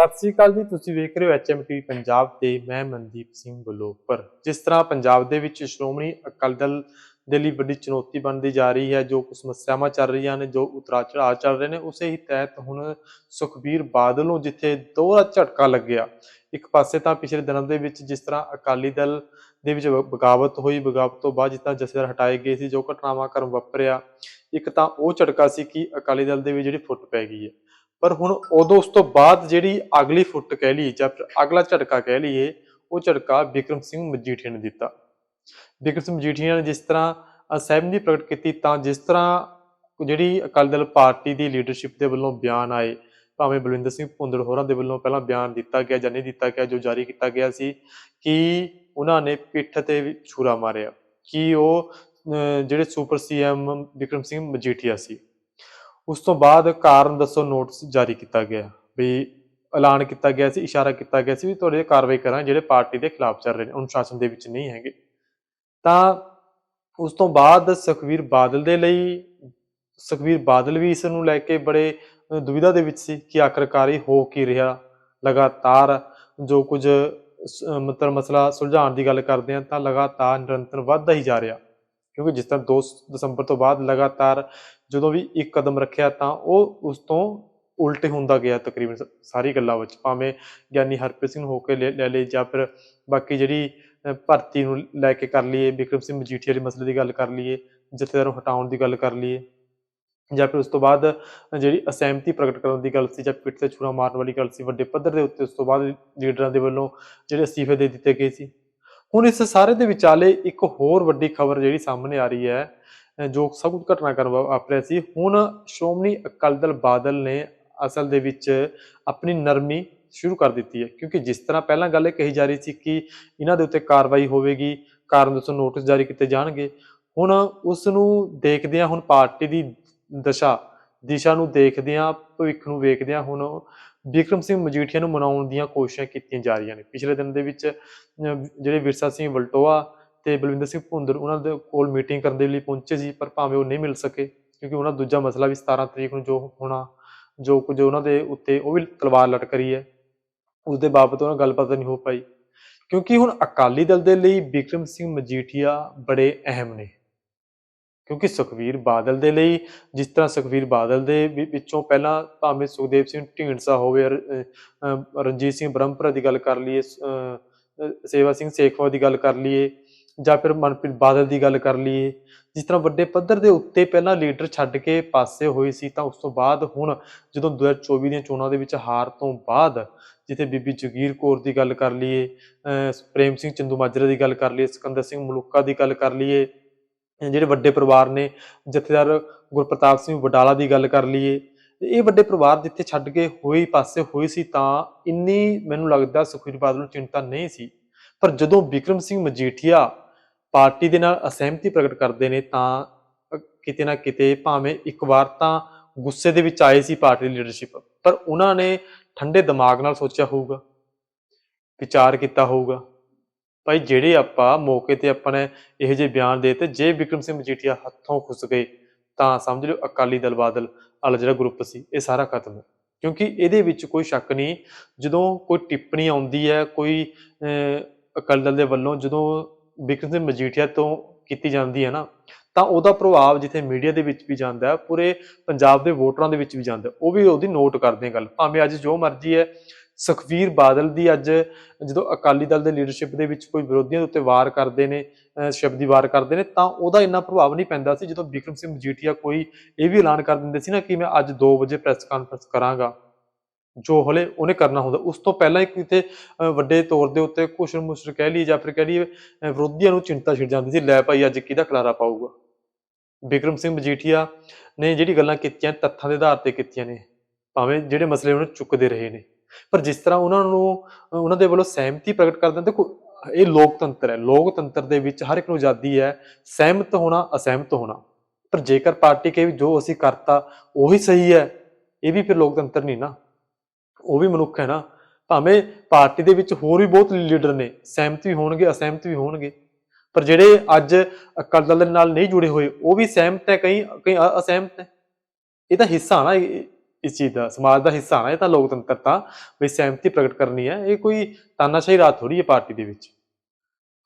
ਸਤਿ ਸ੍ਰੀ ਅਕਾਲ ਜੀ, ਤੁਸੀਂ ਵੇਖ ਰਹੇ ਹੋ ਐਚਐਮਟੀ ਪੰਜਾਬ ਤੇ ਮੈਂ ਮਨਦੀਪ ਸਿੰਘ ਬਲੋਪਰ। ਜਿਸ ਤਰ੍ਹਾਂ ਪੰਜਾਬ ਦੇ ਵਿੱਚ ਸ਼੍ਰੋਮਣੀ ਅਕਾਲੀ ਦਲ ਦੇ ਲਈ ਵੱਡੀ ਚੁਣੌਤੀ ਬਣਦੀ ਜਾ ਰਹੀ ਹੈ, ਜੋ ਕੁਝ ਸਮੱਸਿਆਵਾਂ ਚੱਲ ਰਹੀਆਂ ਨੇ, ਜੋ ਉਤਰਾ ਚੜਾਅ ਚੱਲ ਰਹੇ ਨੇ, ਉਸੇ ਹੀ ਤਹਿਤ ਹੁਣ ਸੁਖਬੀਰ ਬਾਦਲ ਨੂੰ ਜਿੱਥੇ ਦੋਹਰਾ ਝਟਕਾ ਲੱਗਿਆ, ਇੱਕ ਪਾਸੇ ਤਾਂ ਪਿਛਲੇ ਦਿਨਾਂ ਦੇ ਵਿੱਚ ਜਿਸ ਤਰ੍ਹਾਂ ਅਕਾਲੀ ਦਲ ਦੇ ਵਿੱਚ ਬਗਾਵਤ ਹੋਈ, ਬਗਾਵਤ ਤੋਂ ਬਾਅਦ ਜਿੱਦਾਂ ਜਥੇਦਾਰ ਹਟਾਏ ਗਏ ਸੀ, ਜੋ ਘਟਨਾਵਾਂ ਕਰਮ ਵਾਪਰਿਆ, ਇੱਕ ਤਾਂ ਉਹ ਝਟਕਾ ਸੀ ਕਿ ਅਕਾਲੀ ਦਲ ਦੇ ਵਿੱਚ ਜਿਹੜੀ ਫੁੱਟ ਪੈ ਗਈ ਹੈ। ਪਰ ਹੁਣ ਉਦੋਂ ਉਸ ਤੋਂ ਬਾਅਦ ਜਿਹੜੀ ਅਗਲੀ ਫੁੱਟ ਕਹਿ ਲਈ ਜਾਂ ਫਿਰ ਅਗਲਾ ਝਟਕਾ ਕਹਿ ਲਈਏ ਉਹ ਝਟਕਾ ਬਿਕਰਮ ਸਿੰਘ ਮਜੀਠੀਆ ਨੇ ਦਿੱਤਾ। ਬਿਕਰਮ ਸਿੰਘ ਮਜੀਠੀਆ ਨੇ ਜਿਸ ਤਰ੍ਹਾਂ ਅ, ਸਹਿਮਤੀ ਪ੍ਰਗਟ ਕੀਤੀ ਤਾਂ ਜਿਸ ਤਰ੍ਹਾਂ ਜਿਹੜੀ ਅਕਾਲੀ ਦਲ ਪਾਰਟੀ ਦੀ ਲੀਡਰਸ਼ਿਪ ਦੇ ਵੱਲੋਂ ਬਿਆਨ ਆਏ ਭਾਵੇਂ ਬਲਵਿੰਦਰ ਸਿੰਘ ਭੁੰਦੜ ਹੋਰਾਂ ਦੇ ਵੱਲੋਂ ਪਹਿਲਾਂ ਬਿਆਨ ਦਿੱਤਾ ਗਿਆ ਜਾਂ ਨਹੀਂ ਦਿੱਤਾ ਗਿਆ ਜੋ ਜਾਰੀ ਕੀਤਾ ਗਿਆ ਸੀ ਕਿ ਉਹਨਾਂ ਨੇ ਪਿੱਠ ਤੇ ਵੀ ਛੁਰਾ ਮਾਰਿਆ। ਕਿ ਉਹ ਜਿਹੜੇ ਸੁਪਰ ਸੀਐਮ ਬਿਕਰਮ ਸਿੰਘ ਮਜੀਠੀਆ ਸੀ। ਉਸ ਤੋਂ ਬਾਅਦ ਕਾਰਨ ਦੱਸੋ ਨੋਟਿਸ ਜਾਰੀ ਕੀਤਾ ਗਿਆ। ਵੀ ਐਲਾਨ ਕੀਤਾ ਗਿਆ ਸੀ, ਇਸ਼ਾਰਾ ਕੀਤਾ ਗਿਆ ਸੀ ਵੀ ਤੁਹਾਡੇ ਕਾਰਵਾਈ ਕਰਾਂ ਜਿਹੜੇ ਪਾਰਟੀ ਦੇ ਖਿਲਾਫ ਚੱਲ ਰਹੇ ਨੇ, ਅਨੁਸ਼ਾਸਨ ਦੇ ਵਿੱਚ ਨਹੀਂ ਹੈਗੇ। ਤਾਂ ਉਸ ਤੋਂ ਬਾਅਦ ਸੁਖਵੀਰ ਬਾਦਲ ਦੇ ਲਈ, ਸੁਖਵੀਰ ਬਾਦਲ ਵੀ ਇਸ ਨੂੰ ਲੈ ਕੇ ਬੜੇ ਦੁਵਿਧਾ ਦੇ ਵਿੱਚ ਸੀ ਕਿ ਆਖਰਕਾਰ ਹੋ ਕੀ ਰਿਹਾ। ਲਗਾਤਾਰ ਜੋ ਕੁਝ ਮਤਲਬ ਮਸਲਾ ਸੁਲਝਾਉਣ ਦੀ ਗੱਲ ਕਰਦੇ ਹਾਂ, ਤਾਂ ਲਗਾਤਾਰ ਨਿਰੰਤਰ ਵੱਧਦਾ ਹੀ ਜਾ ਰਿਹਾ। ਕਿਉਂਕਿ ਜਿਸ ਤਰ੍ਹਾਂ 2 ਦਸੰਬਰ ਤੋਂ ਬਾਅਦ ਲਗਾਤਾਰ ਜਦੋਂ ਵੀ ਇੱਕ ਕਦਮ ਰੱਖਿਆ ਤਾਂ ਉਹ ਉਸ ਤੋਂ ਉਲਟ ਹੁੰਦਾ ਗਿਆ ਤਕਰੀਬਨ ਸ- ਸਾਰੀ ਗੱਲਾਂ ਵਿੱਚ, ਭਾਵੇਂ ਗਿਆਨੀ ਹਰਪ੍ਰੀਤ ਸਿੰਘ ਹੋ ਕੇ ਲੈ ਲੈ ਲਈ ਜਾਂ ਫਿਰ ਬਾਕੀ ਜਿਹੜੀ ਭਰਤੀ ਨੂੰ ਲੈ ਕੇ ਕਰ ਲਈਏ ਬਿਕਰਮ ਸਿੰਘ ਮਜੀਠੀਆ ਦੇ ਮਸਲੇ ਦੀ ਗੱਲ ਕਰ ਲਈਏ, ਜਥੇਦਾਰ ਨੂੰ ਹਟਾਉਣ ਦੀ ਗੱਲ ਕਰ ਲਈਏ, ਜਾਂ ਫਿਰ ਉਸ ਤੋਂ ਬਾਅਦ ਜਿਹੜੀ ਅਸਹਿਮਤੀ ਪ੍ਰਗਟ ਕਰਨ ਦੀ ਗੱਲ ਸੀ ਜਾਂ ਪਿੱਠ ਤੇ ਛੁਰਾ ਮਾਰਨ ਵਾਲੀ ਗੱਲ ਸੀ ਵੱਡੇ ਪੱਧਰ ਦੇ ਉੱਤੇ, ਉਸ ਤੋਂ ਬਾਅਦ ਲੀਡਰਾਂ ਦੇ ਵੱਲੋਂ ਜਿਹੜੇ ਅਸਤੀਫੇ ਦੇ ਦਿੱਤੇ ਗਏ ਸੀ। ਹੁਣ ਇਸ ਸਾਰੇ ਦੇ ਵਿਚਾਲੇ ਇੱਕ ਹੋਰ ਵੱਡੀ ਖਬਰ ਜਿਹੜੀ ਸਾਹਮਣੇ ਆ ਰਹੀ ਹੈ ਜੋ ਸਭ ਕੁਝ ਘਟਨਾਕ੍ਰਮ ਵਾ- ਵਾਪਰਿਆ ਸੀ। ਹੁਣ ਸ਼੍ਰੋਮਣੀ ਅਕਾਲੀ ਦਲ ਬਾਦਲ ਨੇ ਅਸਲ ਦੇ ਵਿੱਚ ਆਪਣੀ ਨਰਮੀ ਸ਼ੁਰੂ ਕਰ ਦਿੱਤੀ ਹੈ। ਕਿਉਂਕਿ ਜਿਸ ਤਰ੍ਹਾਂ ਪਹਿਲਾਂ ਗੱਲ ਇਹ ਕਹੀ ਜਾ ਰਹੀ ਸੀ ਕਿ ਇਹਨਾਂ ਦੇ ਉੱਤੇ ਕਾਰਵਾਈ ਹੋਵੇਗੀ, ਕਾਰਨ ਦੱਸੋ, ਨੋਟਿਸ ਜਾਰੀ ਕੀਤੇ ਜਾਣਗੇ। ਹੁਣ ਉਸ ਨੂੰ ਦੇਖਦਿਆਂ ਹੁਣ ਪਾਰਟੀ ਦੀ ਦਸ਼ਾ, ਦਿਸ਼ਾ ਨੂੰ ਦੇਖਦਿਆਂ, ਭਵਿੱਖ ਨੂੰ ਵੇਖਦਿਆਂ ਹੁਣ ਬਿਕਰਮ ਸਿੰਘ ਮਜੀਠੀਆ ਨੂੰ ਮਨਾਉਣ ਦੀਆਂ ਕੋਸ਼ਿਸ਼ਾਂ ਕੀਤੀਆਂ ਜਾ ਰਹੀਆਂ ਨੇ। ਪਿਛਲੇ ਦਿਨ ਦੇ ਵਿੱਚ ਜਿਹੜੇ ਵਿਰਸਾ ਸਿੰਘ ਵਲਟੋਆ ਤੇ ਬਲਵਿੰਦਰ ਸਿੰਘ ਭੁੰਦਰ ਉਹਨਾਂ ਦੇ ਕੋਲ ਮੀਟਿੰਗ ਕਰਨ ਦੇ ਲਈ ਪਹੁੰਚੇ ਸੀ, ਪਰ ਭਾਵੇਂ ਉਹ ਨਹੀਂ ਮਿਲ ਸਕੇ, ਕਿਉਂਕਿ ਉਹਨਾਂ ਦਾ ਦੂਜਾ ਮਸਲਾ ਵੀ 17 ਤਰੀਕ ਨੂੰ ਜੋ ਹੋਣਾ, ਜੋ ਕੁਝ ਉਹਨਾਂ ਦੇ ਉੱਤੇ ਉਹ ਵੀ ਤਲਵਾਰ ਲਟਕ ਰਹੀ ਹੈ ਉਸ ਦੇ ਬਾਬਤ ਉਹਨਾਂ ਗੱਲਬਾਤ ਨਹੀਂ ਹੋ ਪਾਈ। ਕਿਉਂਕਿ ਹੁਣ ਅਕਾਲੀ ਦਲ ਦੇ ਲਈ ਬਿਕਰਮ ਸਿੰਘ ਮਜੀਠੀਆ ਬੜੇ ਅਹਿਮ ਨੇ। ਕਿਉਂਕਿ ਸੁਖਵੀਰ ਬਾਦਲ ਦੇ ਲਈ, ਜਿਸ ਤਰ੍ਹਾਂ ਸੁਖਵੀਰ ਬਾਦਲ ਦੇ ਵਿੱਚੋਂ ਪਹਿਲਾਂ ਭਾਵੇਂ ਸੁਖਦੇਵ ਸਿੰਘ ਢੀਂਡਸਾ ਹੋਵੇ ਰਣਜੀਤ ਸਿੰਘ ਬ੍ਰਹਮਪੁਰਾ ਦੀ ਗੱਲ ਕਰ ਲਈਏ ਸੇਵਾ ਸਿੰਘ ਸੇਖਵਾ ਦੀ ਗੱਲ ਕਰ ਲਈਏ ਜਾਂ ਫਿਰ ਮਨਪ੍ਰੀਤ ਬਾਦਲ ਦੀ ਗੱਲ ਕਰ ਲਈਏ, ਜਿਸ ਤਰ੍ਹਾਂ ਵੱਡੇ ਪੱਧਰ ਦੇ ਉੱਤੇ ਪਹਿਲਾਂ ਲੀਡਰ ਛੱਡ ਕੇ ਪਾਸੇ ਹੋਈ ਸੀ, ਤਾਂ ਉਸ ਤੋਂ ਬਾਅਦ ਹੁਣ ਜਦੋਂ 2024 ਦੀਆਂ ਚੋਣਾਂ ਦੇ ਵਿੱਚ ਹਾਰ ਤੋਂ ਬਾਅਦ ਜਿੱਥੇ ਬੀਬੀ ਜਗੀਰ ਕੌਰ ਦੀ ਗੱਲ ਕਰ ਲਈਏ ਪ੍ਰੇਮ ਸਿੰਘ ਚੰਦੂ ਮਾਜਰਾ ਦੀ ਗੱਲ ਕਰ ਲਈਏ, ਸਿਕੰਦਰ ਸਿੰਘ ਮਲੂਕਾ ਦੀ ਗੱਲ ਕਰ ਲਈਏ, ਜਿਹੜੇ ਵੱਡੇ ਪਰਿਵਾਰ ਨੇ ਜਥੇਦਾਰ ਗੁਰਪ੍ਰਤਾਪ ਸਿੰਘ ਵਡਾਲਾ ਦੀ ਗੱਲ ਕਰ ਲਈਏ ਇਹ ਵੱਡੇ ਪਰਿਵਾਰ ਜਿੱਥੇ ਛੱਡ ਕੇ ਹੋਈ ਪਾਸੇ ਹੋਈ ਸੀ, ਤਾਂ ਇੰਨੀ ਮੈਨੂੰ ਲੱਗਦਾ ਸੁਖਬੀਰ ਬਾਦਲ ਨੂੰ ਚਿੰਤਾ ਨਹੀਂ ਸੀ। ਪਰ ਜਦੋਂ ਵਿਕਰਮ ਸਿੰਘ ਮਜੀਠੀਆ ਪਾਰਟੀ ਦੇ ਨਾਲ ਅਸਹਿਮਤੀ ਪ੍ਰਗਟ ਕਰਦੇ ਨੇ ਤਾਂ ਕਿਤੇ ਨਾ ਕਿਤੇ ਭਾਵੇਂ ਇੱਕ ਵਾਰ ਤਾਂ ਗੁੱਸੇ ਦੇ ਵਿੱਚ ਆਏ ਸੀ ਪਾਰਟੀ ਦੀ ਲੀਡਰਸ਼ਿਪ ਪਰ ਉਹਨਾਂ ਨੇ ਠੰਡੇ ਦਿਮਾਗ ਨਾਲ ਸੋਚਿਆ ਹੋਊਗਾ ਵਿਚਾਰ ਕੀਤਾ ਹੋਊਗਾ। ਭਾਈ ਜਿਹੜੇ ਆਪਾਂ ਮੌਕੇ ਤੇ ਆਪਾਂ ਨੇ ਇਹੋ ਜਿਹੇ ਬਿਆਨ ਦੇ ਤੇ ਜੇ ਵਿਕਰਮ ਸਿੰਘ ਮਜੀਠੀਆ ਹੱਥੋਂ ਖੁੱਸ ਗਏ ਤਾਂ ਸਮਝ ਲਿਓ ਅਕਾਲੀ ਦਲ ਬਾਦਲ ਵਾਲਾ ਜਿਹੜਾ ਗਰੁੱਪ ਸੀ ਇਹ ਸਾਰਾ ਖਤਮ ਹੈ। ਕਿਉਂਕਿ ਇਹਦੇ ਵਿੱਚ ਕੋਈ ਸ਼ੱਕ ਨਹੀਂ ਜਦੋਂ ਕੋਈ ਟਿੱਪਣੀ ਆਉਂਦੀ ਹੈ ਕੋਈ ਅਹ, ਅਕਾਲੀ ਦਲ ਦੇ ਵੱਲੋਂ ਜਦੋਂ ਬਿਕਰਮ ਸਿੰਘ ਮਜੀਠੀਆ ਤੋਂ ਕੀਤੀ ਜਾਂਦੀ ਹੈ ਨਾ, ਤਾਂ ਉਹਦਾ ਪ੍ਰਭਾਵ ਜਿੱਥੇ ਮੀਡੀਆ ਦੇ ਵਿੱਚ ਵੀ ਜਾਂਦਾ ਹੈ, ਪੂਰੇ ਪੰਜਾਬ ਦੇ ਵੋਟਰਾਂ ਦੇ ਵਿੱਚ ਵੀ ਜਾਂਦਾ ਉਹ ਵੀ ਉਹਦੀ ਨੋਟ ਕਰਦੇ ਆ ਗੱਲ। ਭਾਵੇਂ ਅੱਜ ਜੋ ਮਰਜ਼ੀ ਹੈ, ਸੁਖਵੀਰ ਬਾਦਲ ਦੀ ਅੱਜ ਜਦੋਂ ਅਕਾਲੀ ਦਲ ਦੇ ਲੀਡਰਸ਼ਿਪ ਦੇ ਵਿੱਚ ਕੋਈ ਵਿਰੋਧੀਆਂ ਦੇ ਉੱਤੇ ਵਾਰ ਕਰਦੇ ਨੇ ਸ਼ਬਦੀ ਵਾਰ ਕਰਦੇ ਨੇ, ਤਾਂ ਉਹਦਾ ਇੰਨਾ ਪ੍ਰਭਾਵ ਨਹੀਂ ਪੈਂਦਾ ਸੀ ਜਦੋਂ ਬਿਕਰਮ ਸਿੰਘ ਮਜੀਠੀਆ ਕੋਈ ਇਹ ਵੀ ਐਲਾਨ ਕਰ ਦਿੰਦੇ ਸੀ ਨਾ ਕਿ ਮੈਂ ਅੱਜ 2 ਵਜੇ ਪ੍ਰੈਸ ਕਾਨਫਰੰਸ ਕਰਾਂਗਾ। ਜੋ ਹਲੇ ਉਹਨੇ ਕਰਨਾ ਹੁੰਦਾ। ਉਸ ਤੋਂ ਪਹਿਲਾਂ ਹੀ ਕਿਤੇ ਵੱਡੇ ਤੌਰ ਦੇ ਉੱਤੇ ਕੁਸ਼ਰ ਮੁਸ਼ਰ ਕਹਿ ਲਈ ਜਾਂ ਫਿਰ ਕਹਿ ਲਈਏ ਵਿਰੋਧੀਆਂ ਨੂੰ ਚਿੰਤਾ ਛਿੜ ਜਾਂਦੀ ਸੀ, ਲੈ ਭਾਈ ਅੱਜ ਕਿਹਦਾ ਖਲਾਰਾ ਪਾਊਗਾ? ਬਿਕਰਮ ਸਿੰਘ ਮਜੀਠੀਆ ਨੇ ਜਿਹੜੀ ਗੱਲਾਂ ਕੀਤੀਆਂ, ਤੱਥਾਂ ਦੇ ਆਧਾਰ ਤੇ ਕੀਤੀਆਂ ਨੇ, ਭਾਵੇਂ ਜਿਹੜੇ ਮਸਲੇ ਉਹਨਾਂ ਚੁੱਕਦੇ ਰਹੇ ਨੇ। ਪਰ ਜਿਸ ਤਰ੍ਹਾਂ ਉਹਨਾਂ ਨੂੰ ਉਹਨਾਂ ਦੇ ਵੱਲੋਂ ਸਹਿਮਤੀ ਪ੍ਰਗਟ ਕਰ ਦਿੰਦੇ ਇਹ ਲੋਕਤੰਤਰ ਹੈ। ਲੋਕਤੰਤਰ ਦੇ ਵਿੱਚ ਹਰ ਇੱਕ ਨੂੰ ਆਜ਼ਾਦੀ ਹੈ, ਸਹਿਮਤ ਹੋਣਾ, ਅਸਹਿਮਤ ਹੋਣਾ। ਪਰ ਜੇਕਰ ਪਾਰਟੀ ਕਹੇ ਵੀ ਜੋ ਅਸੀਂ ਕਰਤਾ, ਉਹੀ ਸਹੀ ਹੈ, ਇਹ ਵੀ ਫਿਰ ਲੋਕਤੰਤਰ ਨਹੀਂ ਨਾ। ਉਹ ਵੀ ਮਨੁੱਖ ਹੈ ਨਾ, ਭਾਵੇਂ ਪਾਰਟੀ ਦੇ ਵਿੱਚ ਹੋਰ ਵੀ ਬਹੁਤ ਲੀਡਰ ਨੇ, ਸਹਿਮਤ ਵੀ ਹੋਣਗੇ, ਅਸਹਿਮਤ ਵੀ ਹੋਣਗੇ, ਪਰ ਜਿਹੜੇ ਅੱਜ ਅਕਾਲੀ ਦਲ ਦੇ ਨਾਲ ਨਹੀਂ ਜੁੜੇ ਹੋਏ, ਉਹ ਵੀ ਸਹਿਮਤ ਹੈ, ਕਈ ਕਈ ਅਸਹਿਮਤ ਹੈ। ਇਹ ਤਾਂ ਹਿੱਸਾ ਨਾ ਇਸ ਚੀਜ਼ ਦਾ, ਸਮਾਜ ਦਾ ਹਿੱਸਾ ਨਾ, ਇਹ ਤਾਂ ਲੋਕਤੰਤਰ ਤਾਂ, ਵੀ ਸਹਿਮਤੀ ਪ੍ਰਗਟ ਕਰਨੀ ਹੈ, ਇਹ ਕੋਈ ਤਾਨਾਸ਼ਾਹੀ ਰਾਤ ਥੋੜੀ ਹੈ ਪਾਰਟੀ ਦੇ ਵਿੱਚ।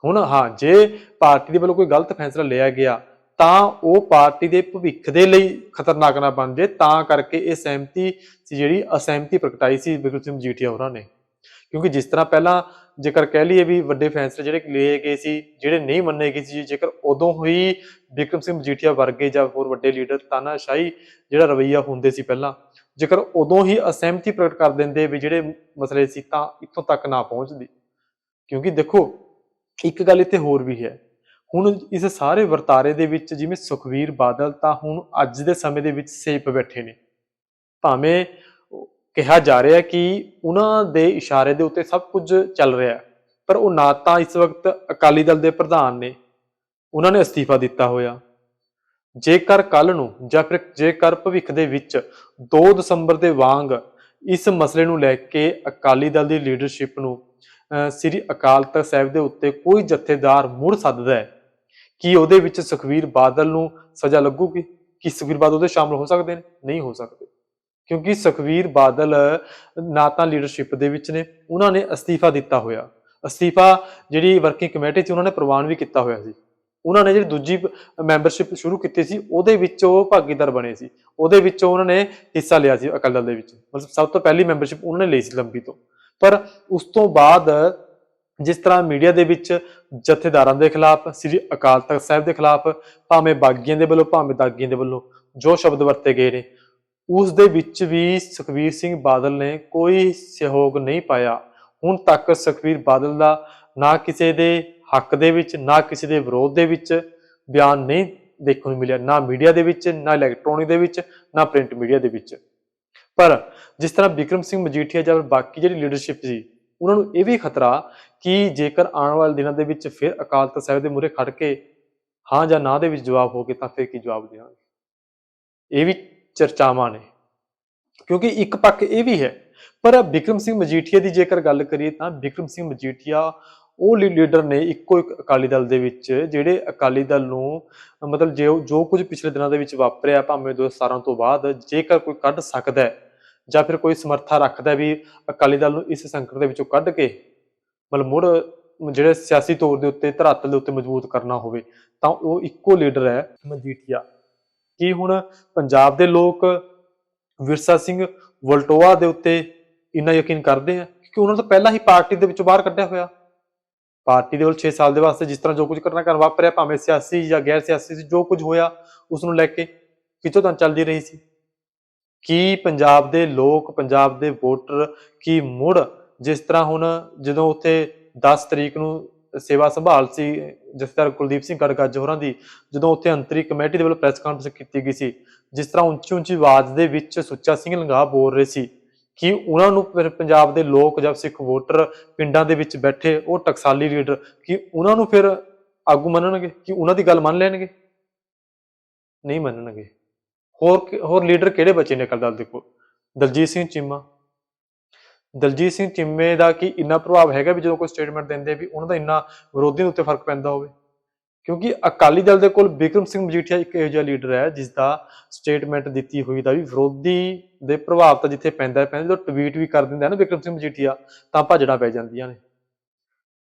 ਹੁਣ ਹਾਂ, ਜੇ ਪਾਰਟੀ ਦੇ ਵੱਲੋਂ ਕੋਈ ਗਲਤ ਫੈਸਲਾ ਲਿਆ ਗਿਆ ਤਾਂ ਉਹ ਪਾਰਟੀ ਦੇ ਭਵਿੱਖ ਦੇ ਲਈ ਖਤਰਨਾਕ ਨਾ ਬਣ ਜੇ, ਤਾਂ ਕਰਕੇ ਇਹ ਸਹਿਮਤੀ ਸੀ ਜਿਹੜੀ ਅਸਹਿਮਤੀ ਪ੍ਰਗਟਾਈ ਸੀ ਬਿਕਰਮ ਸਿੰਘ ਮਜੀਠੀਆ ਉਹਨਾਂ ਨੇ। ਕਿਉਂਕਿ ਜਿਸ ਤਰ੍ਹਾਂ ਪਹਿਲਾਂ ਜੇਕਰ ਕਹਿ ਲਈਏ ਵੀ ਵੱਡੇ ਫੈਸਲੇ ਜਿਹੜੇ ਲਏ ਗਏ ਸੀ, ਜਿਹੜੇ ਨਹੀਂ ਮੰਨੇ ਗਏ ਸੀ, ਜੇਕਰ ਉਦੋਂ ਹੀ ਬਿਕਰਮ ਸਿੰਘ ਮਜੀਠੀਆ ਵਰਗੇ ਜਾਂ ਹੋਰ ਵੱਡੇ ਲੀਡਰ ਤਾਨਾਸ਼ਾਹੀ ਜਿਹੜਾ ਰਵਈਆ ਹੁੰਦੇ ਸੀ ਪਹਿਲਾਂ, ਜੇਕਰ ਉਦੋਂ ਹੀ ਅਸਹਿਮਤੀ ਪ੍ਰਗਟ ਕਰ ਦਿੰਦੇ ਵੀ ਜਿਹੜੇ ਮਸਲੇ ਸੀ ਤਾਂ ਇੱਥੋਂ ਤੱਕ ਨਾ ਪਹੁੰਚਦੀ। ਕਿਉਂਕਿ ਦੇਖੋ, ਇੱਕ ਗੱਲ ਇੱਥੇ ਹੋਰ ਵੀ ਹੈ। ਹੁਣ ਇਸ ਸਾਰੇ ਵਰਤਾਰੇ ਦੇ ਵਿੱਚ ਜਿਵੇਂ ਸੁਖਵੀਰ ਬਾਦਲ ਤਾਂ ਹੁਣ ਅੱਜ ਦੇ ਸਮੇਂ ਦੇ ਵਿੱਚ ਸੇਪ ਬੈਠੇ ਨੇ। ਭਾਵੇਂ ਕਿਹਾ ਜਾ ਰਿਹਾ ਕਿ ਉਹਨਾਂ ਦੇ ਇਸ਼ਾਰੇ ਦੇ ਉੱਤੇ ਸਭ ਕੁਝ ਚੱਲ ਰਿਹਾ ਪਰ ਉਹ ਨਾ ਤਾਂ ਇਸ ਵਕਤ ਅਕਾਲੀ ਦਲ ਦੇ ਪ੍ਰਧਾਨ ਨੇ, ਉਹਨਾਂ ਨੇ ਅਸਤੀਫਾ ਦਿੱਤਾ ਹੋਇਆ। ਜੇਕਰ ਕੱਲ ਨੂੰ ਜਾਂ ਫਿਰ ਜੇਕਰ ਭਵਿੱਖ ਦੇ ਵਿੱਚ 2 ਦਸੰਬਰ ਦੇ ਵਾਂਗ ਇਸ ਮਸਲੇ ਨੂੰ ਲੈ ਕੇ ਅਕਾਲੀ ਦਲ ਦੀ ਲੀਡਰਸ਼ਿਪ ਨੂੰ ਸ੍ਰੀ ਅਕਾਲ ਤਖਤ ਸਾਹਿਬ ਦੇ ਉੱਤੇ ਕੋਈ ਜਥੇਦਾਰ ਮੁੜ ਸੱਦਦਾ ਹੈ ਕਿ ਉਹਦੇ ਵਿੱਚ ਸੁਖਵੀਰ ਬਾਦਲ ਨੂੰ ਸਜ਼ਾ ਲੱਗੂਗੀ? ਕਿ ਸੁਖਵੀਰ ਬਾਦਲ ਉਹਦੇ ਸ਼ਾਮਲ ਹੋ ਸਕਦੇ ਨੇ? ਨਹੀਂ ਹੋ ਸਕਦੇ। ਕਿਉਂਕਿ ਸੁਖਵੀਰ ਬਾਦਲ ਨਾ ਤਾਂ ਲੀਡਰਸ਼ਿਪ ਦੇ ਵਿੱਚ ਨੇ, ਉਹਨਾਂ ਨੇ ਅਸਤੀਫਾ ਦਿੱਤਾ ਹੋਇਆ। ਅਸਤੀਫਾ ਜਿਹੜੀ ਵਰਕਿੰਗ ਕਮੇਟੀ ਸੀ, ਉਹਨਾਂ ਨੇ ਪ੍ਰਵਾਨ ਵੀ ਕੀਤਾ ਹੋਇਆ ਸੀ। ਉਹਨਾਂ ਨੇ ਜਿਹੜੀ ਦੂਜੀ ਮੈਂਬਰਸ਼ਿਪ ਸ਼ੁਰੂ ਕੀਤੀ ਸੀ, ਉਹਦੇ ਵਿੱਚ ਉਹ ਭਾਗੀਦਾਰ ਬਣੇ ਸੀ। ਉਹਦੇ ਵਿੱਚ ਉਹਨਾਂ ਨੇ ਹਿੱਸਾ ਲਿਆ ਸੀ ਅਕਾਲੀ ਦਲ ਦੇ ਵਿੱਚ। ਮਤਲਬ ਸਭ ਤੋਂ ਪਹਿਲੀ ਮੈਂਬਰਸ਼ਿਪ ਉਹਨਾਂ ਨੇ ਲਈ ਸੀ ਲੰਬੀ ਤੋਂ। ਪਰ ਉਸ ਤੋਂ ਬਾਅਦ ਜਿਸ ਤਰ੍ਹਾਂ ਮੀਡੀਆ ਦੇ ਵਿੱਚ ਜਥੇਦਾਰਾਂ ਦੇ ਖਿਲਾਫ, ਸ੍ਰੀ ਅਕਾਲ ਤਖਤ ਸਾਹਿਬ ਦੇ ਖਿਲਾਫ, ਭਾਵੇਂ ਬਾਗੀਆਂ ਦੇ ਵੱਲੋਂ, ਭਾਵੇਂ ਦਾਗੀਆਂ ਦੇ ਵੱਲੋਂ ਜੋ ਸ਼ਬਦ ਵਰਤੇ ਗਏ ਨੇ, ਉਸ ਦੇ ਵਿੱਚ ਵੀ ਸੁਖਵੀਰ ਸਿੰਘ ਬਾਦਲ ਨੇ ਕੋਈ ਸਹਿਯੋਗ ਨਹੀਂ ਪਾਇਆ। ਹੁਣ ਤੱਕ ਸੁਖਵੀਰ ਬਾਦਲ ਦਾ ਨਾ ਕਿਸੇ ਦੇ ਹੱਕ ਦੇ ਵਿੱਚ, ਨਾ ਕਿਸੇ ਦੇ ਵਿਰੋਧ ਦੇ ਵਿੱਚ ਬਿਆਨ ਨਹੀਂ ਦੇਖਣ ਨੂੰ ਮਿਲਿਆ, ਨਾ ਮੀਡੀਆ ਦੇ ਵਿੱਚ, ਨਾ ਇਲੈਕਟ੍ਰੋਨਿਕ ਦੇ ਵਿੱਚ, ਨਾ ਪ੍ਰਿੰਟ ਮੀਡੀਆ ਦੇ ਵਿੱਚ। ਪਰ ਜਿਸ ਤਰ੍ਹਾਂ ਵਿਕਰਮ ਸਿੰਘ ਮਜੀਠੀਆ ਜਾਂ ਬਾਕੀ ਜਿਹੜੀ ਲੀਡਰਸ਼ਿਪ ਸੀ, ਉਹਨਾਂ ਨੂੰ ਇਹ ਵੀ ਖਤਰਾ ਕਿ ਜੇਕਰ ਆਉਣ ਵਾਲੇ ਦਿਨਾਂ ਦੇ ਵਿੱਚ ਫਿਰ ਅਕਾਲ ਤਖਤ ਸਾਹਿਬ ਦੇ ਮੂਹਰੇ ਖੜ ਕੇ ਹਾਂ ਜਾਂ ਨਾ ਦੇ ਵਿੱਚ ਜਵਾਬ ਹੋ ਹੋਗੇ, ਤਾਂ ਫਿਰ ਕੀ ਜਵਾਬ ਦੇਵਾਂਗੇ? ਇਹ ਵੀ ਚਰਚਾਵਾਂ ਨੇ। ਕਿਉਂਕਿ ਇੱਕ ਪੱਖ ਇਹ ਵੀ ਹੈ, ਪਰ ਵਿਕਰਮ ਸਿੰਘ ਮਜੀਠੀਆ ਦੀ ਜੇਕਰ ਗੱਲ ਕਰੀਏ ਤਾਂ ਵਿਕਰਮ ਸਿੰਘ ਮਜੀਠੀਆ ਉਹ ਲੀਡਰ ਨੇ ਇੱਕੋ ਇੱਕ ਅਕਾਲੀ ਦਲ ਦੇ ਵਿੱਚ, ਜਿਹੜੇ ਅਕਾਲੀ ਦਲ ਨੂੰ ਮਤਲਬ ਜੇ ਜੋ ਕੁਝ ਪਿਛਲੇ ਦਿਨਾਂ ਦੇ ਵਿੱਚ ਵਾਪਰਿਆ, ਭਾਵੇਂ 2017 ਤੋਂ ਬਾਅਦ, ਜੇਕਰ ਕੋਈ ਕੱਢ ਸਕਦਾ ਜਾਂ ਫਿਰ ਕੋਈ ਸਮਰੱਥਾ ਰੱਖਦਾ ਵੀ ਅਕਾਲੀ ਦਲ ਨੂੰ ਇਸ ਸੰਕਟ ਦੇ ਵਿੱਚੋਂ ਕੱਢ ਕੇ ਮਤਲਬ ਮੁੜ ਜਿਹੜੇ ਸਿਆਸੀ ਤੌਰ ਦੇ ਉੱਤੇ, ਧਰਾਤਲ ਦੇ ਉੱਤੇ ਮਜ਼ਬੂਤ ਕਰਨਾ ਹੋਵੇ, ਤਾਂ ਉਹ ਇੱਕੋ ਲੀਡਰ ਹੈ ਮਜੀਠੀਆ। ਕੀ ਹੁਣ ਪੰਜਾਬ ਦੇ ਲੋਕ ਵਿਰਸਾ ਸਿੰਘ ਵਲਟੋਆ ਦੇ ਉੱਤੇ ਇੰਨਾ ਯਕੀਨ ਕਰਦੇ ਆ? ਕਿਉਂਕਿ ਉਹਨਾਂ ਤੋਂ ਪਹਿਲਾਂ ਹੀ ਪਾਰਟੀ ਦੇ ਵਿੱਚੋਂ ਬਾਹਰ ਕੱਢਿਆ ਹੋਇਆ। ਪਾਰਟੀ ਦੇ ਵੱਲ 6 ਸਾਲ ਦੇ ਵਾਸਤੇ ਜਿਸ ਤਰ੍ਹਾਂ ਜੋ ਕੁਝ ਕਰਨਾ ਕਰ ਵਾਪਰਿਆ, ਭਾਵੇਂ ਸਿਆਸੀ ਜਾਂ ਗੈਰ ਸਿਆਸੀ ਜੋ ਕੁਝ ਹੋਇਆ, ਉਸ ਨੂੰ ਲੈ ਕੇ ਕਿਤੋਂ ਤਾਂ ਚੱਲਦੀ ਰਹੀ ਸੀ? ਕੀ ਪੰਜਾਬ ਦੇ ਲੋਕ, ਪੰਜਾਬ ਦੇ ਵੋਟਰ, ਕੀ ਮੁੜ ਜਿਸ ਤਰ੍ਹਾਂ ਹੁਣ ਜਦੋਂ ਉੱਥੇ 10 ਤਰੀਕ ਨੂੰ ਸੇਵਾ ਸੰਭਾਲ ਸੀ ਜਥੇਦਾਰ ਕੁਲਦੀਪ ਸਿੰਘ ਗੜਗੱਜ ਹੋਰਾਂ ਦੀ, ਜਦੋਂ ਉੱਥੇ ਅੰਤਰੀ ਕਮੇਟੀ ਦੇ ਵੱਲੋਂ ਪ੍ਰੈਸ ਕਾਨਫਰੰਸ ਕੀਤੀ ਗਈ ਸੀ, ਜਿਸ ਤਰ੍ਹਾਂ ਉੱਚੀ ਉੱਚੀ ਆਵਾਜ਼ ਦੇ ਵਿੱਚ ਸੁੱਚਾ ਸਿੰਘ ਲੰਗਾ ਬੋਲ ਰਹੇ ਸੀ, ਕਿ ਉਹਨਾਂ ਨੂੰ ਪੰਜਾਬ ਦੇ ਲੋਕ ਜਦ ਸਿੱਖ ਵੋਟਰ ਪਿੰਡਾਂ ਦੇ ਵਿੱਚ ਬੈਠੇ ਉਹ ਟਕਸਾਲੀ ਲੀਡਰ, ਕਿ ਉਹਨਾਂ ਨੂੰ ਫਿਰ ਆਗੂ ਮੰਨਣਗੇ? ਕਿ ਉਹਨਾਂ ਦੀ ਗੱਲ ਮੰਨ ਲੈਣਗੇ? ਨਹੀਂ ਮੰਨਣਗੇ। ਹੋਰ ਹੋਰ ਲੀਡਰ ਕਿਹੜੇ ਬਚੇ ਨੇ ਅਕਾਲੀ ਦਲ ਦੇ ਦਲਜੀਤ ਸਿੰਘ ਚੀਮਾ ਦਲਜੀਤ ਸਿੰਘ ਚੀਮੇ ਦਾ ਕੀ ਇੰਨਾ ਪ੍ਰਭਾਵ ਹੈਗਾ ਵੀ ਜਦੋਂ ਕੋਈ ਸਟੇਟਮੈਂਟ ਦਿੰਦੇ ਵੀ ਉਹਨਾਂ ਦਾ ਇੰਨਾ ਵਿਰੋਧੀਆਂ ਉੱਤੇ ਫ਼ਰਕ ਪੈਂਦਾ ਹੋਵੇ? ਕਿਉਂਕਿ ਅਕਾਲੀ ਦਲ ਦੇ ਕੋਲ ਬਿਕਰਮ ਸਿੰਘ ਮਜੀਠੀਆ ਇੱਕ ਇਹੋ ਜਿਹਾ ਲੀਡਰ ਹੈ ਜਿਸ ਦਾ ਸਟੇਟਮੈਂਟ ਦਿੱਤੀ ਹੋਈ ਦਾ ਵੀ ਵਿਰੋਧੀ ਦੇ ਪ੍ਰਭਾਵ ਤਾਂ ਜਿੱਥੇ ਪੈਂਦਾ ਪੈਂਦਾ, ਜਦੋਂ ਟਵੀਟ ਵੀ ਕਰ ਦਿੰਦਾ ਨਾ ਬਿਕਰਮ ਸਿੰਘ ਮਜੀਠੀਆ, ਤਾਂ ਭੱਜਣਾ ਪੈ ਜਾਂਦੀਆਂ ਨੇ।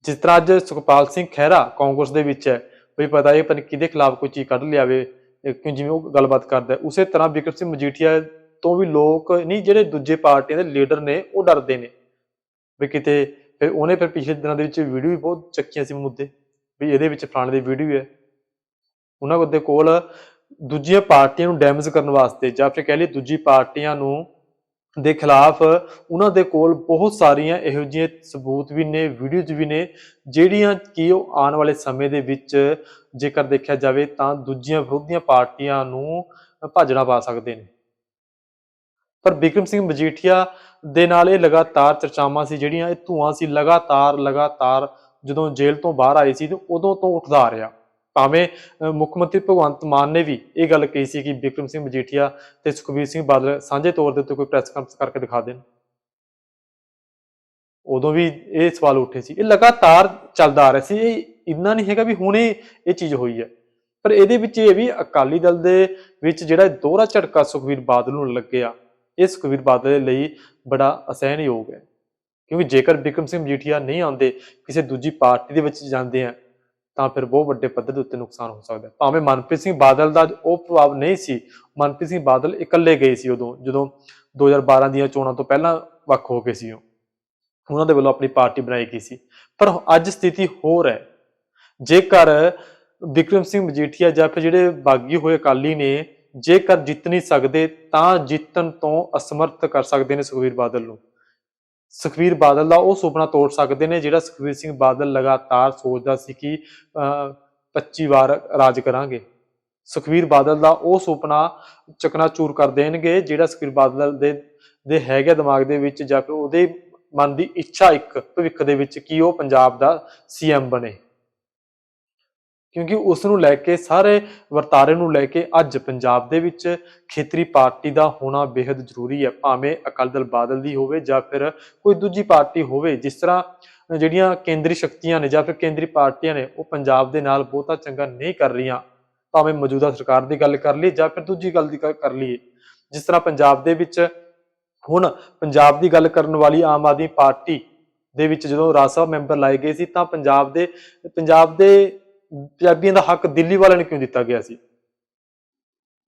ਜਿਸ ਤਰ੍ਹਾਂ ਅੱਜ ਸੁਖਪਾਲ ਸਿੰਘ ਖਹਿਰਾ ਕਾਂਗਰਸ ਦੇ ਵਿੱਚ ਹੈ ਵੀ ਪਤਾ ਇਹ ਪਨ ਕਿਹਦੇ ਖਿਲਾਫ ਕੋਈ ਚੀਜ਼ ਕੱਢ ਲਿਆਵੇ ਇਹ ਕਿਉਂ ਜਿਵੇਂ ਉਹ ਗੱਲਬਾਤ ਕਰਦਾ ਉਸੇ ਤਰ੍ਹਾਂ ਬਿਕਰਮ ਸਿੰਘ ਮਜੀਠੀਆ ਤੋਂ ਵੀ ਲੋਕ ਨਹੀਂ, ਜਿਹੜੇ ਦੂਜੇ ਪਾਰਟੀਆਂ ਦੇ ਲੀਡਰ ਨੇ, ਉਹ ਡਰਦੇ ਨੇ। ਵੀ ਕਿਤੇ ਫਿਰ ਉਹਨੇ ਫਿਰ ਪਿਛਲੇ ਦਿਨਾਂ ਦੇ ਵਿੱਚ ਵੀਡੀਓ ਵੀ ਬਹੁਤ ਚੱਕੀਆਂ ਸੀ ਮੁੱਦੇ, ਵੀ ਇਹਦੇ ਵਿੱਚ ਫਲਾਣੇ ਦੀ ਵੀਡੀਓ ਹੈ। ਉਹਨਾਂ ਦੇ ਕੋਲ ਦੂਜੀਆਂ ਪਾਰਟੀਆਂ ਨੂੰ ਡੈਮੇਜ ਕਰਨ ਵਾਸਤੇ ਜਾਂ ਫਿਰ ਕਹਿ ਲਈ ਦੂਜੀ ਪਾਰਟੀਆਂ ਨੂੰ ਦੇ ਖਿਲਾਫ ਉਹਨਾਂ ਦੇ ਕੋਲ ਬਹੁਤ ਸਾਰੀਆਂ ਇਹੋ ਜਿਹੀਆਂ ਸਬੂਤ ਵੀ ਨੇ, ਵੀਡੀਓਜ਼ ਵੀ ਨੇ, ਜਿਹੜੀਆਂ ਕਿ ਉਹ ਆਉਣ ਵਾਲੇ ਸਮੇਂ ਦੇ ਵਿੱਚ ਜੇਕਰ ਦੇਖਿਆ ਜਾਵੇ ਤਾਂ ਦੂਜੀਆਂ ਵਿਰੋਧੀਆਂ ਪਾਰਟੀਆਂ ਨੂੰ ਭਾਜੜਾ ਪਾ ਸਕਦੇ ਨੇ। ਪਰ ਬਿਕਰਮ ਸਿੰਘ ਮਜੀਠੀਆ ਦੇ ਨਾਲ ਇਹ ਲਗਾਤਾਰ ਚਰਚਾਵਾਂ ਸੀ, ਜਿਹੜੀਆਂ ਇਹ ਧੂਆਂ ਸੀ, ਲਗਾਤਾਰ ਲਗਾਤਾਰ ਜਦੋਂ ਜੇਲ੍ਹ ਤੋਂ ਬਾਹਰ ਆਏ ਸੀ ਤੇ ਉਦੋਂ ਤੋਂ ਉੱਠਦਾ ਆ ਰਿਹਾ। ਭਾਵੇਂ ਮੁੱਖ ਮੰਤਰੀ ਭਗਵੰਤ ਮਾਨ ਨੇ ਵੀ ਇਹ ਗੱਲ ਕਹੀ ਸੀ ਕਿ ਬਿਕਰਮ ਸਿੰਘ ਮਜੀਠੀਆ ਤੇ ਸੁਖਬੀਰ ਸਿੰਘ ਬਾਦਲ ਸਾਂਝੇ ਤੌਰ ਦੇ ਉੱਤੇ ਕੋਈ ਪ੍ਰੈਸ ਕਾਨਫਰੰਸ ਕਰਕੇ ਦਿਖਾ ਦੇਣ। ਉਦੋਂ ਵੀ ਇਹ ਸਵਾਲ ਉੱਠੇ ਸੀ। ਇਹ ਲਗਾਤਾਰ ਚੱਲਦਾ ਆ ਰਿਹਾ ਸੀ। ਇਹ ਇੰਨਾ ਨਹੀਂ ਹੈਗਾ ਵੀ ਹੁਣੇ ਇਹ ਚੀਜ਼ ਹੋਈ ਹੈ। ਪਰ ਇਹਦੇ ਵਿੱਚ ਇਹ ਵੀ ਅਕਾਲੀ ਦਲ ਦੇ ਵਿੱਚ ਜਿਹੜਾ ਦੋਹਰਾ ਝਟਕਾ ਸੁਖਬੀਰ ਬਾਦਲ ਨੂੰ ਲੱਗਿਆ ਇਹ ਸੁਖਬੀਰ ਬਾਦਲ ਦੇ ਲਈ ਬੜਾ ਅਸਹਿਣਯੋਗ ਹੈ। ਕਿਉਂਕਿ ਜੇਕਰ ਬਿਕਰਮ ਸਿੰਘ ਮਜੀਠੀਆ ਨਹੀਂ ਆਉਂਦੇ, ਕਿਸੇ ਦੂਜੀ ਪਾਰਟੀ ਦੇ ਵਿੱਚ ਜਾਂਦੇ ਆ, ਤਾਂ ਫਿਰ ਬਹੁਤ ਵੱਡੇ ਪੱਧਰ ਦੇ ਉੱਤੇ ਨੁਕਸਾਨ ਹੋ ਸਕਦਾ ਹੈ। ਭਾਵੇਂ ਮਨਪ੍ਰੀਤ ਸਿੰਘ ਬਾਦਲ ਦਾ ਉਹ ਪ੍ਰਭਾਵ ਨਹੀਂ ਸੀ, ਮਨਪ੍ਰੀਤ ਸਿੰਘ ਬਾਦਲ ਇਕੱਲੇ ਗਏ ਸੀ ਉਦੋਂ, ਜਦੋਂ 2012 ਦੀਆਂ ਚੋਣਾਂ ਤੋਂ ਪਹਿਲਾਂ ਵੱਖ ਹੋ ਗਏ ਸੀ ਉਹ। ਉਹਨਾਂ ਦੇ ਵੱਲੋਂ ਆਪਣੀ ਪਾਰਟੀ ਬਣਾਈ ਗਈ ਸੀ। ਪਰ ਅੱਜ ਸਥਿਤੀ ਹੋਰ ਹੈ। ਜੇਕਰ ਵਿਕਰਮ ਸਿੰਘ ਮਜੀਠੀਆ ਜਾਂ ਫਿਰ ਜਿਹੜੇ ਬਾਗੀ ਹੋਏ ਅਕਾਲੀ ਨੇ ਜੇਕਰ ਜਿੱਤ ਨਹੀਂ ਸਕਦੇ ਤਾਂ ਜਿੱਤਣ ਤੋਂ ਅਸਮਰਥ ਕਰ ਸਕਦੇ ਨੇ ਸੁਖਵੀਰ ਬਾਦਲ ਨੂੰ। ਸੁਖਵੀਰ ਬਾਦਲ ਦਾ ਉਹ ਸੁਪਨਾ ਤੋੜ ਸਕਦੇ ਨੇ ਜਿਹੜਾ ਸੁਖਵੀਰ ਸਿੰਘ ਬਾਦਲ ਲਗਾਤਾਰ ਸੋਚਦਾ ਸੀ ਕਿ ਅਹ, 25 ਵਾਰ ਰਾਜ ਕਰਾਂਗੇ। ਸੁਖਵੀਰ ਬਾਦਲ ਦਾ ਉਹ ਸੁਪਨਾ ਚਕਨਾਚੂਰ ਕਰ ਦੇਣਗੇ ਜਿਹੜਾ ਸੁਖਵੀਰ ਬਾਦਲ ਦੇ ਦੇ ਹੈਗੇ ਦਿਮਾਗ ਦੇ ਵਿੱਚ ਜਾਂ ਫਿਰ ਉਹਦੇ ਮਨ ਦੀ ਇੱਛਾ ਇੱਕ ਭਵਿੱਖ ਦੇ ਵਿੱਚ ਕਿ ਉਹ ਪੰਜਾਬ ਦਾ ਸੀਐਮ ਬਣੇ। ਕਿਉਂਕਿ ਉਸ ਨੂੰ ਲੈ ਕੇ, ਸਾਰੇ ਵਰਤਾਰੇ ਨੂੰ ਲੈ ਕੇ ਅੱਜ ਪੰਜਾਬ ਦੇ ਵਿੱਚ ਖੇਤਰੀ ਪਾਰਟੀ ਦਾ ਹੋਣਾ ਬੇहद ਜ਼ਰੂਰੀ ਹੈ। ਭਾਵੇਂ ਅਕਾਲੀ ਦਲ ਬਾਦਲ ਦੀ ਹੋਵੇ ਜਾਂ ਫਿਰ ਕੋਈ ਦੂਜੀ ਪਾਰਟੀ ਹੋਵੇ, ਜਿਸ ਤਰ੍ਹਾਂ ਜਿਹੜੀਆਂ ਕੇਂਦਰੀ ਸ਼ਕਤੀਆਂ ਨੇ ਜਾਂ ਫਿਰ ਕੇਂਦਰੀ ਪਾਰਟੀਆਂ ਨੇ, ਉਹ ਪੰਜਾਬ ਦੇ ਨਾਲ ਬਹੁਤਾ ਚੰਗਾ ਨਹੀਂ ਕਰ ਰਹੀਆਂ। ਭਾਵੇਂ ਮੌਜੂਦਾ ਸਰਕਾਰ ਦੀ ਗੱਲ ਕਰ ਲਈ ਜਾਂ ਫਿਰ ਦੂਜੀ ਗੱਲ ਦੀ ਗੱਲ ਕਰ ਲਈਏ, ਜਿਸ ਤਰ੍ਹਾਂ ਪੰਜਾਬ ਦੇ ਵਿੱਚ ਹੁਣ ਪੰਜਾਬ ਦੀ ਗੱਲ ਕਰਨ ਵਾਲੀ ਆਮ ਆਦਮੀ ਪਾਰਟੀ ਦੇ ਵਿੱਚ ਜਦੋਂ ਰਾਜ ਸਭਾ ਮੈਂਬਰ ਲਾਏ ਗਏ ਸੀ, ਤਾਂ ਪੰਜਾਬ ਦੇ ਪੰਜਾਬ ਦੇ ਪੰਜਾਬੀਆਂ ਦਾ ਹੱਕ ਦਿੱਲੀ ਵਾਲਿਆਂ ਨੂੰ ਕਿਉਂ ਦਿੱਤਾ ਗਿਆ ਸੀ?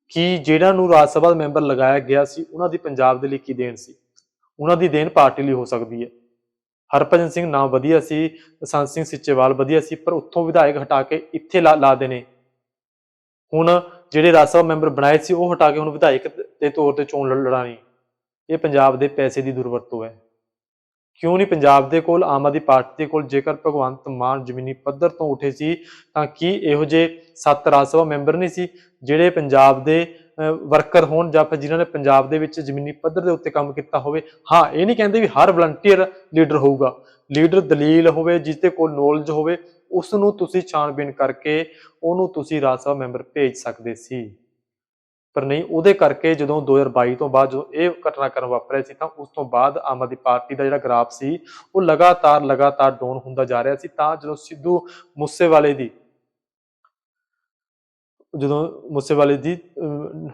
ਕਿ ਜਿਹੜਾ ਨੂੰ ਰਾਜ ਸਭਾ ਦਾ ਮੈਂਬਰ ਲਗਾਇਆ ਗਿਆ ਸੀ, ਉਹਨਾਂ ਦੀ ਪੰਜਾਬ ਦੇ ਲਈ ਕੀ ਦੇਣ ਸੀ? ਉਹਨਾਂ ਦੀ ਦੇਣ ਪਾਰਟੀ ਲਈ ਹੋ ਸਕਦੀ ਹੈ। ਹਰਭਜਨ ਸਿੰਘ ਨਾਮ ਵਧੀਆ ਸੀ, ਸੰਤ ਸਿੰਘ ਸਿੱਚੇਵਾਲ ਵਧੀਆ ਸੀ, ਪਰ ਉੱਥੋਂ ਵਿਧਾਇਕ ਹਟਾ ਕੇ ਇੱਥੇ ਲਾ ਲਾ ਦੇਣੇ। ਹੁਣ ਜਿਹੜੇ ਰਾਜ ਸਭਾ ਮੈਂਬਰ ਬਣਾਏ ਸੀ, ਉਹ ਹਟਾ ਕੇ ਹੁਣ ਵਿਧਾਇਕ ਦੇ ਤੌਰ ਤੇ ਚੋਣ ਲੜ- ਲੜਾਣੀ। ਇਹ ਪੰਜਾਬ ਦੇ ਪੈਸੇ ਦੀ ਦੁਰਵਰਤੋਂ ਹੈ। ਕਿਉਂ ਨਹੀਂ ਪੰਜਾਬ ਦੇ ਕੋਲ, ਆਮ ਆਦਮੀ ਪਾਰਟੀ ਦੇ ਕੋਲ? ਜੇਕਰ ਭਗਵੰਤ ਮਾਨ ਜ਼ਮੀਨੀ ਪੱਧਰ ਤੋਂ ਉੱਠੇ ਸੀ, ਤਾਂ ਕੀ ਇਹੋ ਜਿਹੇ ਸੱਤ ਰਾਜ ਸਭਾ ਮੈਂਬਰ ਨਹੀਂ ਸੀ, ਜਿਹੜੇ ਪੰਜਾਬ ਦੇ ਵਰਕਰ ਹੋਣ ਜਾਂ ਫਿਰ ਜਿਨ੍ਹਾਂ ਨੇ ਪੰਜਾਬ ਦੇ ਵਿੱਚ ਜ਼ਮੀਨੀ ਪੱਧਰ ਦੇ ਉੱਤੇ ਕੰਮ ਕੀਤਾ ਹੋਵੇ? ਹਾਂ, ਇਹ ਨਹੀਂ ਕਹਿੰਦੇ ਵੀ ਹਰ ਵਲੰਟੀਅਰ ਲੀਡਰ ਹੋਊਗਾ। ਲੀਡਰ ਦਲੀਲ ਹੋਵੇ ਜਿਸ ਦੇ ਕੋਲ ਨੌਲੇਜ ਹੋਵੇ ਉਸ ਨੂੰ ਤੁਸੀਂ ਛਾਣਬੀਨ ਕਰਕੇ ਉਹਨੂੰ ਤੁਸੀਂ ਰਾਜ ਸਭਾ ਮੈਂਬਰ ਭੇਜ ਸਕਦੇ ਸੀ। ਪਰ ਨਹੀਂ ਉਹਦੇ ਕਰਕੇ ਜਦੋਂ 2022 ਤੋਂ ਬਾਅਦ ਜਦੋਂ ਇਹ ਘਟਨਾਕ੍ਰਮ ਵਾਪਰਿਆ ਸੀ ਤਾਂ ਉਸ ਤੋਂ ਬਾਅਦ ਆਮ ਆਦਮੀ ਪਾਰਟੀ ਦਾ ਜਿਹੜਾ ਗ੍ਰਾਫ ਸੀ ਉਹ ਲਗਾਤਾਰ ਲਗਾਤਾਰ ਡਾਊਨ ਹੁੰਦਾ ਜਾ ਰਿਹਾ ਸੀ। ਤਾਂ ਜਦੋਂ ਸਿੱਧੂ ਮੂਸੇਵਾਲੇ ਦੀ ਜਦੋਂ ਮੂਸੇਵਾਲੇ ਦੀ ਅਮ,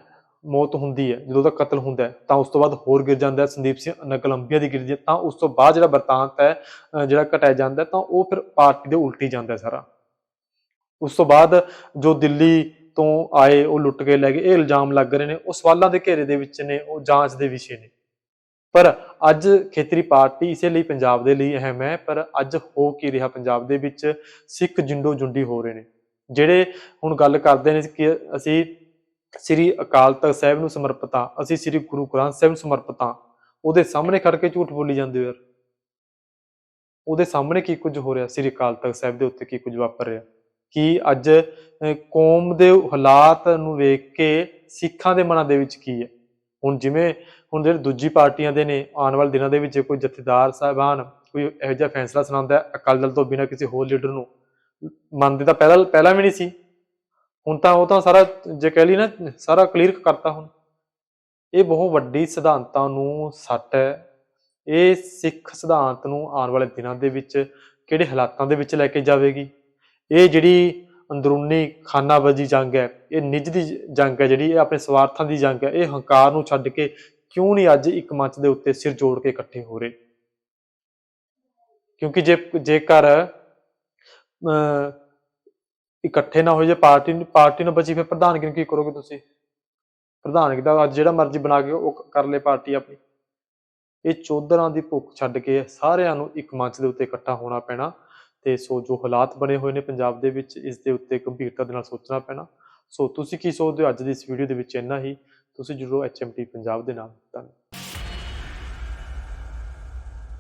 ਮੌਤ ਹੁੰਦੀ ਹੈ ਜਦੋਂ ਦਾ ਕਤਲ ਹੁੰਦਾ ਹੈ ਤਾਂ ਉਸ ਤੋਂ ਬਾਅਦ ਹੋਰ ਗਿਰ ਜਾਂਦਾ ਹੈ। ਸੰਦੀਪ ਸਿੰਘ ਨਕਲੰਬੀਆ ਦੀ ਗਿਰਦੀ ਤਾਂ ਉਸ ਤੋਂ ਬਾਅਦ ਜਿਹੜਾ ਵਰਤਾਂਤ ਹੈ ਅ, ਜਿਹੜਾ ਘਟਾਇਆ ਜਾਂਦਾ ਤਾਂ ਉਹ ਫਿਰ ਪਾਰਟੀ ਦੇ ਉਲਟੀ ਜਾਂਦਾ ਸਾਰਾ। ਉਸ ਤੋਂ ਬਾਅਦ ਜੋ ਦਿੱਲੀ ਤੋਂ ਆਏ, ਉਹ ਲੁੱਟ ਕੇ ਲੈ ਗਏ। ਇਹ ਇਲਜ਼ਾਮ ਲੱਗ ਰਹੇ ਨੇ। ਉਹ ਸਵਾਲਾਂ ਦੇ ਘੇਰੇ ਦੇ ਵਿੱਚ ਨੇ, ਉਹ ਜਾਂਚ ਦੇ ਵਿਸ਼ੇ ਨੇ। ਪਰ ਅੱਜ ਖੇਤਰੀ ਪਾਰਟੀ ਇਸੇ ਲਈ ਪੰਜਾਬ ਦੇ ਲਈ ਅਹਿਮ ਹੈ, ਪਰ ਅੱਜ ਹੋ ਕੀ ਰਿਹਾ ਪੰਜਾਬ ਦੇ ਵਿੱਚ? ਸਿੱਖ ਜਿੰਡੋ ਜੁੰਡੀ ਹੋ ਰਹੇ ਨੇ। ਜਿਹੜੇ ਹੁਣ ਗੱਲ ਕਰਦੇ ਨੇ ਕਿ ਅਸੀਂ ਸ੍ਰੀ ਅਕਾਲ ਤਖਤ ਸਾਹਿਬ ਨੂੰ ਸਮਰਪਿਤ ਹਾਂ ਅਸੀਂ ਸ੍ਰੀ ਗੁਰੂ ਗ੍ਰੰਥ ਸਾਹਿਬ ਨੂੰ ਸਮਰਪਿਤ ਹਾਂ ਉਹਦੇ ਸਾਹਮਣੇ ਖੜ ਕੇ ਝੂਠ ਬੋਲੀ ਜਾਂਦੇ ਹੋ ਯਾਰ। ਉਹਦੇ ਸਾਹਮਣੇ ਕੀ ਕੁਝ ਹੋ ਰਿਹਾ? ਸ੍ਰੀ ਅਕਾਲ ਤਖਤ ਸਾਹਿਬ ਦੇ ਉੱਤੇ ਕੀ ਕੁਝ ਵਾਪਰ ਰਿਹਾ? ਕਿ ਅੱਜ ਕੌਮ ਦੇ ਹਾਲਾਤ ਨੂੰ ਵੇਖ ਕੇ ਸਿੱਖਾਂ ਦੇ ਮਨਾਂ ਦੇ ਵਿੱਚ ਕੀ ਹੈ? ਹੁਣ ਜਿਵੇਂ, ਹੁਣ ਜਿਹੜੇ ਦੂਜੀ ਪਾਰਟੀਆਂ ਦੇ ਨੇ, ਆਉਣ ਵਾਲੇ ਦਿਨਾਂ ਦੇ ਵਿੱਚ ਕੋਈ ਜਥੇਦਾਰ ਸਾਹਿਬਾਨ ਕੋਈ ਇਹੋ ਜਿਹਾ ਫੈਸਲਾ ਸੁਣਾਉਂਦਾ ਹੈ ਅਕਾਲੀ ਦਲ ਤੋਂ ਬਿਨਾਂ ਕਿਸੇ ਹੋਰ ਲੀਡਰ ਨੂੰ? ਮੰਨਦੇ ਤਾਂ ਪਹਿਲਾਂ ਪਹਿਲਾਂ ਵੀ ਨਹੀਂ ਸੀ। ਹੁਣ ਤਾਂ ਉਹ ਤਾਂ ਸਾਰਾ, ਜੇ ਕਹਿ ਲਈ ਨਾ, ਸਾਰਾ ਕਲੀਅਰ ਕਰਤਾ ਹੁਣ। ਇਹ ਬਹੁਤ ਵੱਡੀ ਸਿਧਾਂਤਾਂ ਨੂੰ ਸੱਟ ਹੈ। ਇਹ ਸਿੱਖ ਸਿਧਾਂਤ ਨੂੰ ਆਉਣ ਵਾਲੇ ਦਿਨਾਂ ਦੇ ਵਿੱਚ ਕਿਹੜੇ ਹਾਲਾਤਾਂ ਦੇ ਵਿੱਚ ਲੈ ਕੇ ਜਾਵੇਗੀ? ਇਹ ਜਿਹੜੀ ਅੰਦਰੂਨੀ ਖਾਨਾਬਾਜ਼ੀ ਜੰਗ ਹੈ, ਇਹ ਨਿੱਜ ਦੀ ਜੰਗ ਹੈ ਜਿਹੜੀ, ਇਹ ਆਪਣੇ ਸਵਾਰਥਾਂ ਦੀ ਜੰਗ ਹੈ, ਇਹ ਹੰਕਾਰ ਨੂੰ ਛੱਡ ਕੇ ਕਿਉਂ ਨਹੀਂ ਅੱਜ ਇੱਕ ਮੰਚ ਦੇ ਉੱਤੇ ਸਿਰ ਜੋੜ ਕੇ ਇਕੱਠੇ ਹੋ ਰਹੇ? ਕਿਉਂਕਿ ਜੇ, ਜੇਕਰ, ਅਹ, ਇਕੱਠੇ ਨਾ ਹੋਏ, ਜੇ ਪਾਰਟੀ ਨੂੰ ਪਾਰਟੀ ਨੂੰ ਬਚੀ, ਫਿਰ ਪ੍ਰਧਾਨਗੀ ਨੂੰ ਕੀ ਕਰੋਗੇ ਤੁਸੀਂ? ਪ੍ਰਧਾਨਗੀ ਦਾ ਅੱਜ ਜਿਹੜਾ ਮਰਜ਼ੀ ਬਣਾ ਕੇ ਉਹ ਕਰ ਲੇ ਪਾਰਟੀ ਆਪਣੀ। ਇਹ ਚੌਧਰਾਂ ਦੀ ਭੁੱਖ ਛੱਡ ਕੇ ਸਾਰਿਆਂ ਨੂੰ ਇੱਕ ਮੰਚ ਦੇ ਉੱਤੇ ਇਕੱਠਾ ਹੋਣਾ ਪੈਣਾ। ਤੇ ਸੋ ਜੋ ਹਾਲਾਤ ਬਣੇ ਹੋਏ ਨੇ ਪੰਜਾਬ ਦੇ ਵਿੱਚ, ਇਸ ਦੇ ਉੱਤੇ ਗੰਭੀਰਤਾ ਦੇ ਨਾਲ ਸੋਚਣਾ ਪੈਣਾ। ਸੋ ਤੁਸੀਂ ਕੀ ਸੋਚਦੇ ਹੋ? ਅੱਜ ਦੀ ਇਸ ਵੀਡੀਓ ਦੇ ਵਿੱਚ ਇੰਨਾ ਹੀ। ਤੁਸੀਂ ਜਰੂਰ ਐਚਐਮਟੀ ਪੰਜਾਬ ਦੇ ਨਾਲ। ਧੰਨਵਾਦ।